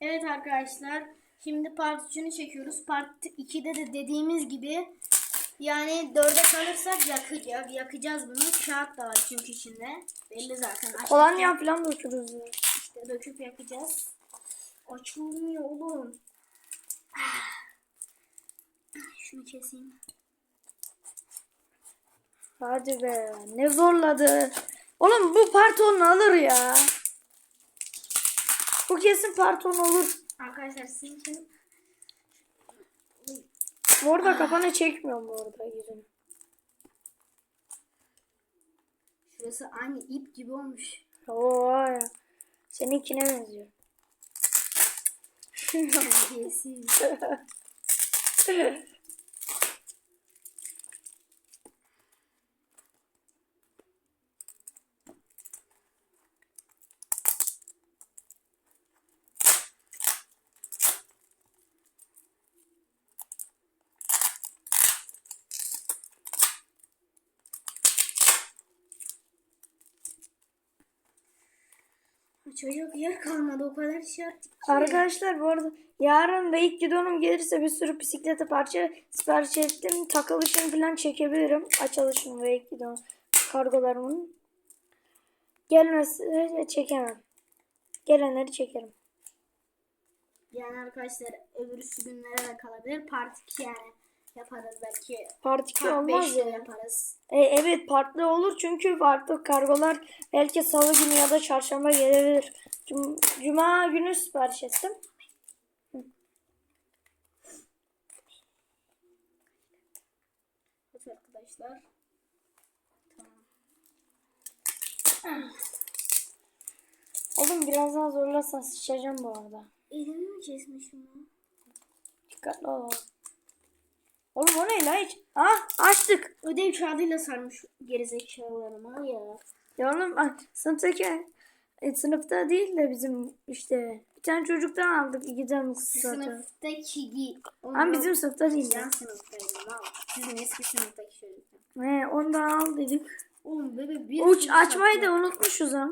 Evet arkadaşlar. Şimdi part 3'ünü çekiyoruz. Part 2'de de dediğimiz gibi yani 4'e kalırsak yakacağız. Yakacağız bunu. Kağıt da var çünkü içinde. Belli zaten. Aşağı Kolonya falan dökülürüz. ya. işte döküp yakacağız. Açılmıyor oğlum. Ah. Şunu keseyim. Hadi be. Ne zorladı. Oğlum bu parton alır ya. Bu kesin parton olur. Arkadaşlar sizin için Bu arada kafanı çekmiyorum bu arada yüzünü. şurası aynı ip gibi olmuş. Oo ya. Seninkine benziyor. Terbiyesiz. Çocuk yer kalmadı o kadar şey yaptık. ki. Arkadaşlar bu arada yarın ve ilk gidonum gelirse bir sürü bisiklete parça sipariş ettim. Takılışını falan çekebilirim. Açılışını ve ilk gidon kargolarımın. Gelmezse çekemem. Gelenleri çekerim. Yani arkadaşlar öbürsü günlere de kalabilir. Part 2 yani yaparız belki. Part 2 Part olmaz 5 de ya. yaparız. E, evet farklı olur çünkü farklı kargolar belki salı günü ya da çarşamba gelebilir. Cum- Cuma günü sipariş ettim. Evet arkadaşlar. Oğlum biraz daha zorlarsan sıçacağım bu arada. Elimi mi kesmişim ya? Dikkatli ol. Oğlum. O ne lan hiç? Ah açtık. Ödev kağıdıyla sarmış gerizekalılarıma ya. Ya oğlum ah, sınıftaki e, sınıfta değil de bizim işte bir tane çocuktan aldık iki tane zaten. Sınıftaki değil. Ama bizim sınıfta değil ya. yan sınıftaydım lan. Sizin eski sınıftaki çocuklar. He, ondan al dedik. Oğlum bebe bir Uç açmayı da unutmuşuz ha.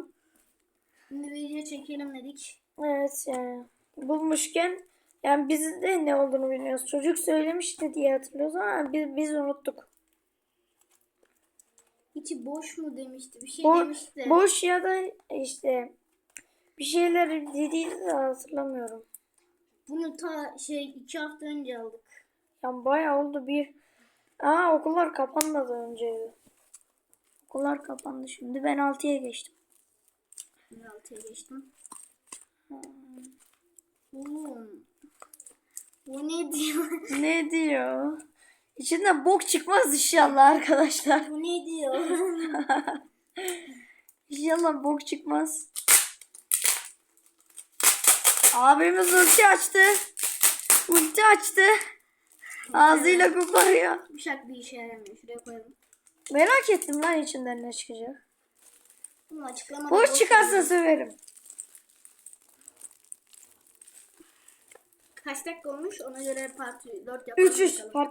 Şimdi video çekelim dedik. Evet yani bulmuşken yani biz de ne olduğunu bilmiyoruz. Çocuk söylemişti diye hatırlıyoruz ama biz, biz unuttuk. İçi boş mu demişti. Bir şey Bo- demişti. boş ya da işte bir şeyler dediydi de hatırlamıyorum. Bunu ta şey iki hafta önce aldık. Yani bayağı oldu bir. Aa okullar kapanmadı önce. Okullar kapandı şimdi. Ben 6'ya geçtim. Ben altıya geçtim. Oğlum. Bu ne diyor? Ne diyor? İçinden bok çıkmaz inşallah arkadaşlar. Bu ne diyor? İnşallah bok çıkmaz. Abimiz ulti açtı. Ulti açtı. Ağzıyla koparıyor. Bıçak bir işe yaramıyor. Şuraya koyalım. Merak ettim lan içinden ne çıkacak. Bunu açıklamada Boş çıkarsa söverim. Kaç dakika olmuş ona göre part 4 yapalım. 3 3 bakalım. part